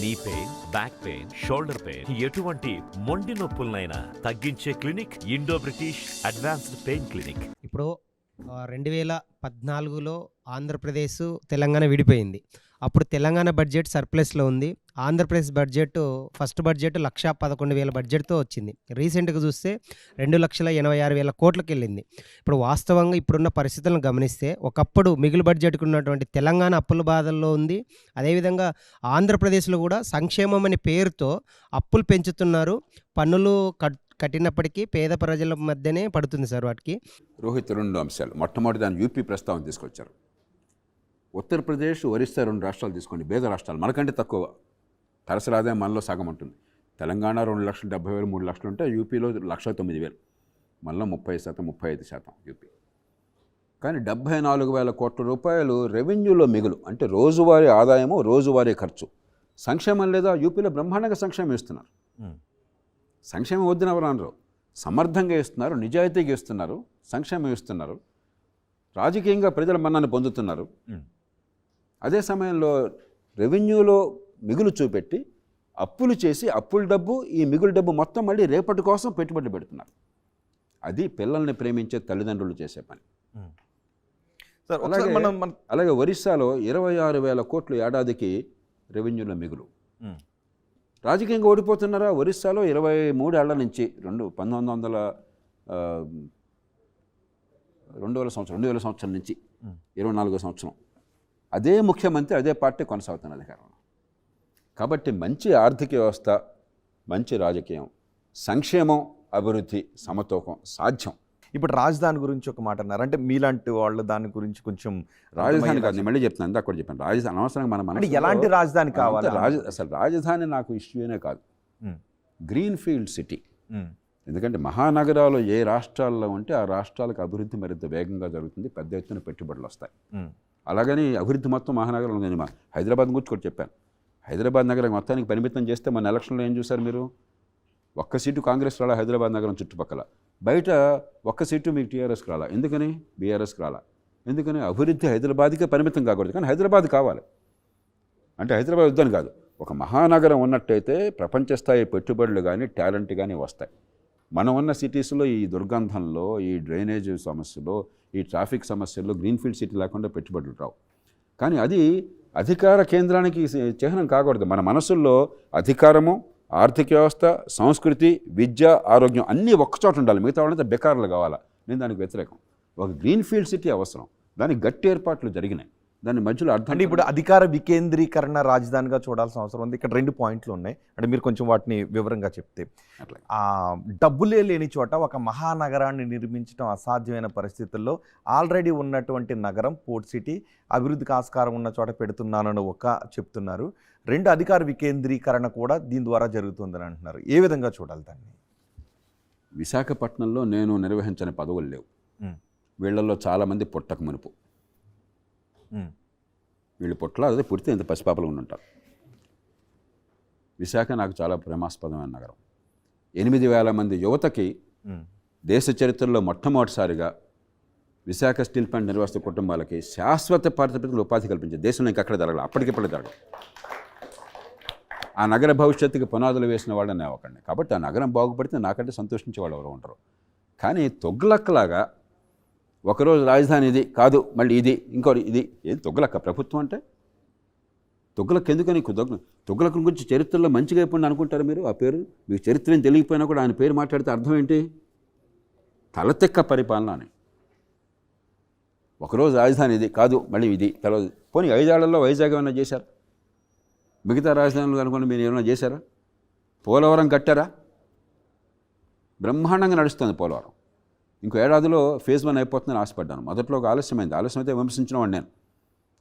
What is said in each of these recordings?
నీ pain back pain shoulder pain ఎటువంటి మొండి నొప్పులనైనా తగ్గించే clinic Indo British advanced pain clinic. ఇప్పుడు రెండు వేల పద్నాలుగులో ఆంధ్రప్రదేశ్ తెలంగాణ విడిపోయింది. అప్పుడు తెలంగాణ బడ్జెట్ సర్ప్లస్లో ఉంది. Andhra Pradesh budget first budget lakh పదకొండు వేల బడ్జెట్తో వచ్చింది. రీసెంట్గా చూస్తే రెండు లక్షల ఎనభై ఆరు వేల కోట్లకి వెళ్ళింది. ఇప్పుడు వాస్తవంగా ఇప్పుడున్న పరిస్థితులను గమనిస్తే ఒకప్పుడు మిగులు బడ్జెట్కు ఉన్నటువంటి తెలంగాణ అప్పుల బాధల్లో ఉంది. అదేవిధంగా ఆంధ్రప్రదేశ్లో కూడా సంక్షేమం అనే పేరుతో అప్పులు పెంచుతున్నారు. పన్నులు కట్ కట్టినప్పటికీ పేద ప్రజల మధ్యనే పడుతుంది సార్ వాటికి. రోహిత్ రెండు అంశాలు. మొట్టమొదటి దాని యూపీ ప్రస్తావన తీసుకొచ్చారు. ఉత్తరప్రదేశ్ ఒరిస్సా రెండు రాష్ట్రాలు తీసుకోండి. పేద రాష్ట్రాలు. మనకంటే తక్కువ. తరసరి ఆదాయం మనలో సగం ఉంటుంది తెలంగాణ రెండు లక్షల డెబ్బై వేలు మూడు లక్షలు ఉంటే యూపీలో లక్ష తొమ్మిది వేలు. మనలో ముప్పై శాతం ముప్పై ఐదు శాతం యూపీ. కానీ డెబ్బై నాలుగు వేల కోట్ల రూపాయలు రెవెన్యూలో మిగులు. అంటే రోజువారీ ఆదాయము రోజువారీ ఖర్చు. సంక్షేమం లేదా యూపీలో బ్రహ్మాండంగా సంక్షేమం ఇస్తున్నారు. సంక్షేమం వద్దున ఎవరు అనరు. సమర్థంగా ఇస్తున్నారు నిజాయితీగా ఇస్తున్నారు సంక్షేమం ఇస్తున్నారు. రాజకీయంగా ప్రజల మన్నాన్ని పొందుతున్నారు. అదే సమయంలో రెవెన్యూలో మిగులు చూపెట్టి అప్పులు చేసి అప్పుల డబ్బు ఈ మిగులు డబ్బు మొత్తం మళ్ళీ రేపటి కోసం పెట్టుబడి పెడుతున్నారు. అది పిల్లల్ని ప్రేమించే తల్లిదండ్రులు చేసే పని. అలాగే- మనం అలాగే ఒరిస్సాలో ఇరవై ఆరు వేల కోట్లు ఏడాదికి రెవెన్యూలో మిగులు. రాజకీయంగా ఓడిపోతున్నారా? ఒరిస్సాలో ఇరవై మూడేళ్ళ నుంచి రెండు పంతొమ్మిది వందల రెండు వేల సంవత్సరం రెండు వేల సంవత్సరం నుంచి. ఇరవై నాలుగో సంవత్సరం. అదే ముఖ్యమంత్రి అదే పార్టీ కొనసాగుతున్న అధికారంలో. కాబట్టి మంచి ఆర్థిక వ్యవస్థ మంచి రాజకీయం సంక్షేమం అభివృద్ధి సమతూకం సాధ్యం. ఇప్పుడు రాజధాని గురించి ఒక మాట అన్నారు. అంటే మీలాంటి వాళ్ళు దాని గురించి కొంచెం రాజధాని కాదు నేను మళ్ళీ చెప్తాను ఇందాక కూడా చెప్పాను. రాజధాని అనవసరంగా మన అంటే ఎలాంటి రాజధాని కావాలి రాజ అసలు రాజధాని నాకు ఇష్యూనే కాదు. గ్రీన్ ఫీల్డ్ సిటీ ఎందుకంటే మహానగరాలు ఏ రాష్ట్రాల్లో ఉంటే ఆ రాష్ట్రాలకు అభివృద్ధి మరింత వేగంగా జరుగుతుంది. పెద్ద ఎత్తున పెట్టుబడులు వస్తాయి. అలాగని అభివృద్ధి మొత్తం మహానగరంలో ఉందని మా హైదరాబాద్ గురించి కూడా చెప్పాను. హైదరాబాద్ నగరం మొత్తానికి పరిమితం చేస్తే మన ఎలక్షన్లో ఏం చూశారు మీరు? ఒక్క సీటు కాంగ్రెస్ రాలా హైదరాబాద్ నగరం చుట్టుపక్కల? బయట ఒక్క సీటు మీకు టీఆర్ఎస్కి రాలా? ఎందుకని? బీఆర్ఎస్కి రాలా? ఎందుకని? అభివృద్ధి హైదరాబాద్కే పరిమితం కాకూడదు. కానీ హైదరాబాద్ కావాలి. అంటే హైదరాబాద్ వద్దని కాదు. ఒక మహానగరం ఉన్నట్టయితే ప్రపంచ స్థాయి పెట్టుబడులు కానీ టాలెంట్ కానీ వస్తాయి. మనం ఉన్న సిటీస్లో ఈ దుర్గంధంలో ఈ డ్రైనేజ్ సమస్యలో ఈ ట్రాఫిక్ సమస్యల్లో గ్రీన్ఫీల్డ్ సిటీ లేకుండా పెట్టుబడులు రావు. కానీ అది అధికార కేంద్రానికి చిహ్నం కాకూడదు. మన మనసుల్లో అధికారము ఆర్థిక వ్యవస్థ సంస్కృతి విద్య ఆరోగ్యం అన్నీ ఒక్కచోట ఉండాలి. మిగతా వాళ్ళంతా బెకార్లు కావాలా? నేను దానికి వ్యతిరేకం. ఒక గ్రీన్ఫీల్డ్ సిటీ అవసరం. దానికి గట్టి ఏర్పాట్లు జరిగినాయి. దాని మధ్యలో అర్థం అంటే ఇప్పుడు అధికార వికేంద్రీకరణ రాజధానిగా చూడాల్సిన అవసరం ఉంది. ఇక్కడ రెండు పాయింట్లు ఉన్నాయి. అంటే మీరు కొంచెం వాటిని వివరంగా చెప్తే. డబ్బులే లేని చోట ఒక మహానగరాన్ని నిర్మించడం అసాధ్యమైన పరిస్థితుల్లో ఆల్రెడీ ఉన్నటువంటి నగరం పోర్ట్ సిటీ అభివృద్ధికి ఆస్కారం ఉన్న చోట పెడుతున్నానని ఒక చెప్తున్నారు. రెండు అధికార వికేంద్రీకరణ కూడా దీని ద్వారా జరుగుతుందని అంటున్నారు. ఏ విధంగా చూడాలి దాన్ని? విశాఖపట్నంలో నేను నిర్వహించని పదవులు లేవు. ఉమ్, వీళ్ళల్లో చాలామంది పుట్టక మునుపు. వీళ్ళు పుట్టలో అదే పుడితే ఇంత పసిపాపలు ఉండి ఉంటారు విశాఖ నాకు చాలా ప్రేమాస్పదమైన నగరం. ఎనిమిది వేల మంది యువతకి దేశ చరిత్రలో మొట్టమొదటిసారిగా విశాఖ స్టీల్ ప్లాంట్ నిర్వాసిత కుటుంబాలకి శాశ్వత ప్రాతిపదికన ఉపాధి కల్పించే దేశంలో ఇంకక్కడ జరగదు అప్పటికిప్పుడు జరగదు ఆ నగర భవిష్యత్తుకి పునాదులు వేసిన వాళ్ళని ఒకడిని కాబట్టి ఆ నగరం బాగుపడితే నాకంటే సంతోషించే వాళ్ళు ఎవరు ఉంటారు. కానీ తొగ్గులక్కలాగా ఒకరోజు రాజధాని ఇది కాదు మళ్ళీ ఇది ఇంకోటి ఇది. ఏది తొగ్గులక్క ప్రభుత్వం అంటే? తొగ్గులక్క ఎందుకని తొగ్గు? తొగ్గులక్క గురించి చరిత్రలో మంచిగా అయిపోయింది అనుకుంటారు మీరు? ఆ పేరు? మీకు చరిత్ర ఏం తెలియకపోయినా కూడా ఆయన పేరు మాట్లాడితే అర్థం ఏంటి? తలతెక్క పరిపాలన అని ఒకరోజు రాజధాని ఇది కాదు మళ్ళీ ఇది. తర్వాత పోనీ ఐదేళ్ళలో వైజాగ్ ఏమైనా చేశారు? మిగతా రాజధానులు అనుకోండి మీరు ఏమైనా చేశారా? పోలవరం కట్టారా? బ్రహ్మాండంగా నడుస్తుంది పోలవరం. ఇంకో ఏడాదిలో ఫేజ్ వన్ అయిపోతుందని ఆశపడ్డాను. మొదట్లో ఒక ఆలస్యమైంది. ఆలస్యం అయితే విమర్శించిన వాడిని నేను.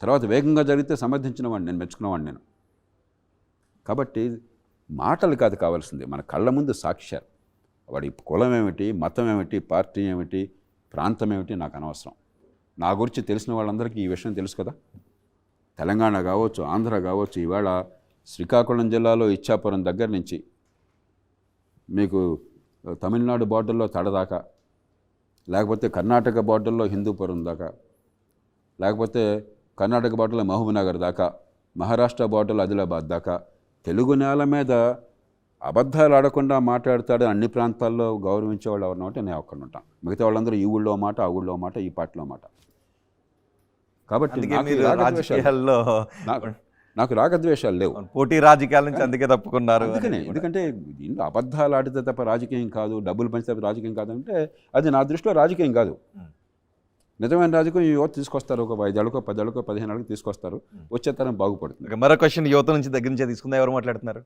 తర్వాత వేగంగా జరిగితే సమర్థించిన వాడిని నేను మెచ్చుకున్నవాడిని నేను. కాబట్టి మాటలు కాదు కావాల్సింది. మన కళ్ళ ముందు సాక్ష్యాలు వాడి కులం ఏమిటి మతం ఏమిటి పార్టీ ఏమిటి ప్రాంతం ఏమిటి నాకు అనవసరం. నా గురించి తెలిసిన వాళ్ళందరికీ ఈ విషయం తెలుసు కదా? తెలంగాణ కావచ్చు ఆంధ్ర కావచ్చు ఇవాళ శ్రీకాకుళం జిల్లాలో ఇచ్చాపురం దగ్గర నుంచి మీకు తమిళనాడు బార్డర్లో తడదాకా లేకపోతే కర్ణాటక బార్డర్లో హిందూపురం దాకా లేకపోతే కర్ణాటక బార్డర్లో మహబూబ్నగర్ దాకా మహారాష్ట్ర బార్డర్లో ఆదిలాబాద్ దాకా తెలుగు నేల మీద అబద్ధాలు ఆడకుండా మాట్లాడతాడు అన్ని ప్రాంతాల్లో గౌరవించే వాళ్ళు ఎవరు అంటే నేను ఒక్కడ ఉంటాను మిగతా వాళ్ళందరూ ఈ ఊళ్ళో మాట ఆ ఊళ్ళో మాట ఈ పార్టీలో మాట. కాబట్టి నాకు రాగద్వేషాలు- లేవు. పోటీ రాజకీయాల నుంచి అందుకే తప్పుకున్నారు అందుకనే. ఎందుకంటే దీంట్లో అబద్ధాలు ఆడితే తప్ప రాజకీయం కాదు డబ్బులు పంచితే తప్ప రాజకీయం కాదు అంటే అది నా దృష్టిలో రాజకీయం కాదు. నిజమైన రాజకీయం యువత తీసుకొస్తారు ఒక ఐదేళ్ళకో పదేళ్ళకో పదిహేను ఏళ్ళకో తీసుకొస్తారు. వచ్చే తరం బాగుపడుతుంది. మరో క్వశ్చన్ యువత నుంచి దగ్గర నుంచే తీసుకుందా. ఎవరు మాట్లాడుతున్నారు?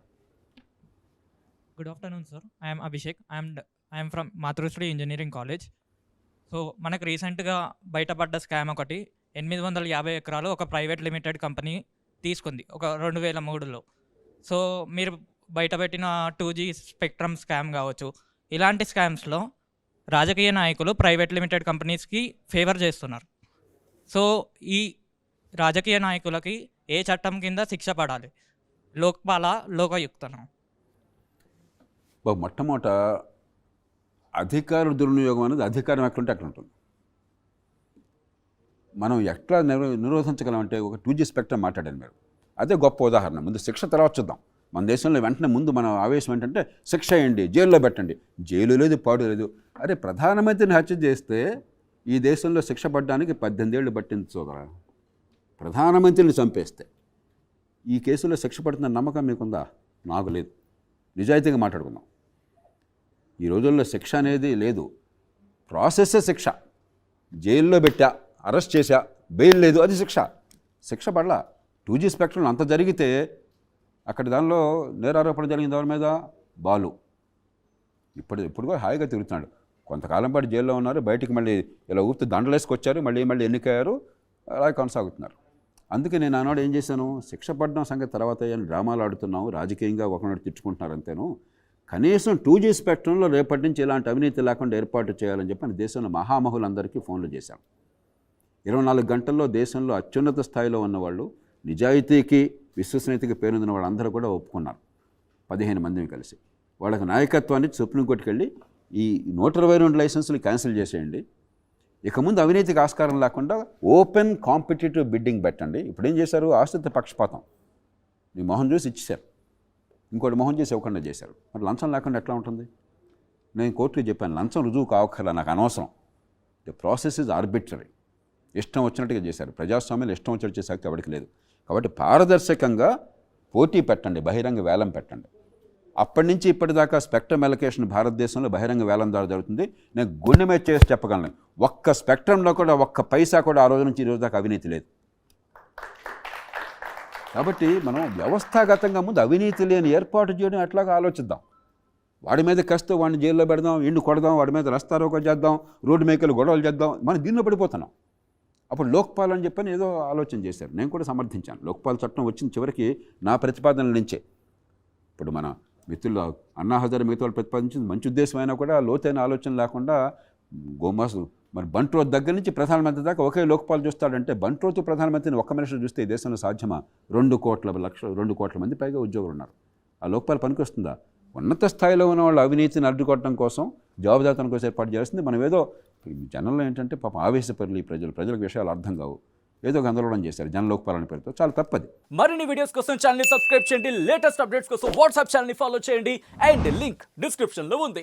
Good afternoon sir I'm Abhishek I'm I'm from Matrusri engineering college so మనకు రీసెంట్గా బయటపడ్డ స్కామ్ ఒకటి. ఎనిమిది వందల యాభై ఎకరాలు ఒక ప్రైవేట్ లిమిటెడ్ కంపెనీ తీసుకుంది ఒక రెండు వేల మూడులో. సో మీరు బయటపెట్టిన టూ జీ స్పెక్ట్రమ్ స్కామ్ కావచ్చు ఇలాంటి స్కామ్స్లో రాజకీయ నాయకులు ప్రైవేట్ లిమిటెడ్ కంపెనీస్కి ఫేవర్ చేస్తున్నారు. సో ఈ రాజకీయ నాయకులకి ఏ చట్టం కింద శిక్ష పడాలి? లోక్పాల లోకయుక్తనం. మొట్టమొదట అధికార దుర్వినియోగం అనేది అధికారం ఎక్కడుంటే అక్కడ ఉంటుంది మనం ఎట్లా నిరోధించగలమంటే ఒక టూ జీ స్పెక్ట్రమ్ మాట్లాడాను మీరు. అదే గొప్ప ఉదాహరణ. ముందు శిక్ష తర్వాత చూద్దాం. మన దేశంలో వెంటనే ముందు మన ఆవేశం ఏంటంటే శిక్ష వేయండి జైల్లో పెట్టండి. జైలు లేదు పాడు లేదు. అరే ప్రధానమంత్రిని హత్య చేస్తే ఈ దేశంలో శిక్ష పడడానికి పద్దెనిమిది ఏళ్ళు పట్టింది సోదరా. ప్రధానమంత్రిని చంపేస్తే. ఈ కేసులో శిక్ష పడుతున్న నమ్మకం మీకుందా? నాకు లేదు. నిజాయితీగా మాట్లాడుకుందాం. ఈ రోజుల్లో శిక్ష అనేది లేదు. ప్రాసెస్సే శిక్ష. జైల్లో పెట్టా. అరెస్ట్ చేశా. బెయిల్ లేదు. అది శిక్ష. శిక్ష పడలా. టూ జీ స్పెక్ట్రంలో అంత జరిగితే అక్కడ దానిలో నేరారోపణ జరిగిన దాని మీద? బాలు. ఇప్పుడు ఇప్పుడు కూడా హాయిగా తిరుగుతున్నాడు. కొంతకాలం పాటు జైల్లో ఉన్నారు. బయటికి మళ్ళీ ఇలా ఊపితే దండలేసుకొచ్చారు మళ్ళీ మళ్ళీ ఎన్నికయ్యారు. అలా కొనసాగుతున్నారు. అందుకే నేను ఆనాడు ఏం చేశాను? శిక్ష పడడం సంగతి తర్వాత ఏం డ్రామాలు ఆడుతున్నాము రాజకీయంగా ఒకనాడు తిట్టుకుంటున్నారు అంతేను. కనీసం టూ జీ స్పెక్ట్రంలో రేపటి నుంచి ఇలాంటి అవినీతి లేకుండా ఏర్పాటు చేయాలని చెప్పి నేను దేశంలో మహామహులందరికీ ఫోన్లు చేశాను ఇరవై నాలుగు గంటల్లో దేశంలో అత్యున్నత స్థాయిలో ఉన్నవాళ్ళు నిజాయితీకి విశ్వసనీయతకి పేరొందిన వాళ్ళందరూ కూడా ఒప్పుకున్నారు. పదిహేను మందిని కలిసి. వాళ్ళకి నాయకత్వాన్ని సుప్రీంకోర్టుకి వెళ్ళి ఈ నూట ఇరవై రెండు లైసెన్సులు క్యాన్సిల్ చేసేయండి. ఇక ముందు అవినీతికి ఆస్కారం లేకుండా ఓపెన్ కాంపిటేటివ్ బిడ్డింగ్ పెట్టండి. ఇప్పుడు ఏం చేశారు? ఆశ్రిత పక్షపాతం. నీ మొహం చూసి ఇచ్చేశారు. ఇంకోటి మొహం చేసి ఇవ్వకుండా చేశారు. మరి లంచం లేకుండా ఎట్లా ఉంటుంది? నేను కోర్టుకి చెప్పాను లంచం రుజువు కావక్కర్లా నాకు అనవసరం. ద ప్రాసెస్ ఇస్ ఆర్బిటరీ ఇష్టం వచ్చినట్టుగా చేశారు. ప్రజాస్వామ్యంలో ఇష్టం వచ్చినట్టు చేసే శక్తి ఎవరికి లేదు. కాబట్టి పారదర్శకంగా పోటీ పెట్టండి బహిరంగ వేలం పెట్టండి. అప్పటి నుంచి ఇప్పటిదాకా స్పెక్ట్రమ్ ఎలకేషన్ భారతదేశంలో బహిరంగ వేలం ద్వారా జరుగుతుంది. నేను గుండె మీద చేసి చెప్పగలను. ఒక్క స్పెక్ట్రంలో కూడా ఒక్క పైసా కూడా ఆ రోజు నుంచి ఈ రోజు దాకా అవినీతి లేదు. కాబట్టి మనం వ్యవస్థాగతంగా ముందు అవినీతి లేని ఏర్పాటు చేయడం ఎట్లాగా ఆలోచిద్దాం. వాడి మీద కస్తూ వాడిని జైల్లో పెడదాం ఇండు కొడదాం వాడి మీద రస్తారోకో చేద్దాం రోడ్డు మేకలు గొడవలు చేద్దాం మనం దీనిలో పడిపోతున్నాం. అప్పుడు లోక్పాల్ అని చెప్పని ఏదో ఆలోచన చేశారు. నేను కూడా సమర్థించాను. లోక్పాల్ చట్టం వచ్చిన చివరికి నా ప్రతిపాదనల నుంచే ఇప్పుడు మన మిత్రులు అన్నా హజార్ మిగతా వాళ్ళు ప్రతిపాదించింది మంచి ఉద్దేశం అయినా కూడా లోతైన ఆలోచన లేకుండా గోమాసు మరి బంట్రోత్ దగ్గర నుంచి ప్రధానమంత్రి దాకా ఒకే లోక్పాల్ చూస్తాడంటే బంట్రోత్ ప్రధానమంత్రిని ఒక్క మనిషి చూస్తే ఈ దేశంలో సాధ్యమా? రెండు కోట్ల లక్ష రెండు కోట్ల మంది పైగా ఉద్యోగులు ఉన్నారు. ఆ లోక్పాల్ పనికొస్తుందా? ఉన్నత స్థాయిలో ఉన్న వాళ్ళు అవినీతిని అడ్డుకోవడం కోసం జవాబుదాతనం కోసం ఏర్పాటు చేస్తుంది. మనం ఏదో జనంలో ఏంటంటే పాపం ఆవేశపరులు ఈ ప్రజలు. ప్రజలకు విషయాలు అర్థం కావు. ఏదో గందరగోళం చేశారు జన లోక్పాలన పేరుతో. చాలా తప్పది. మరిన్ని వీడియోస్ కోసం ఛానల్ సబ్స్క్రైబ్ చేయండి. లేటెస్ట్ అప్డేట్స్ కోసం వాట్సాప్ ఛానల్ ఫాలో చేయండి. అండ్ లింక్ డిస్క్రిప్షన్లో ఉంది.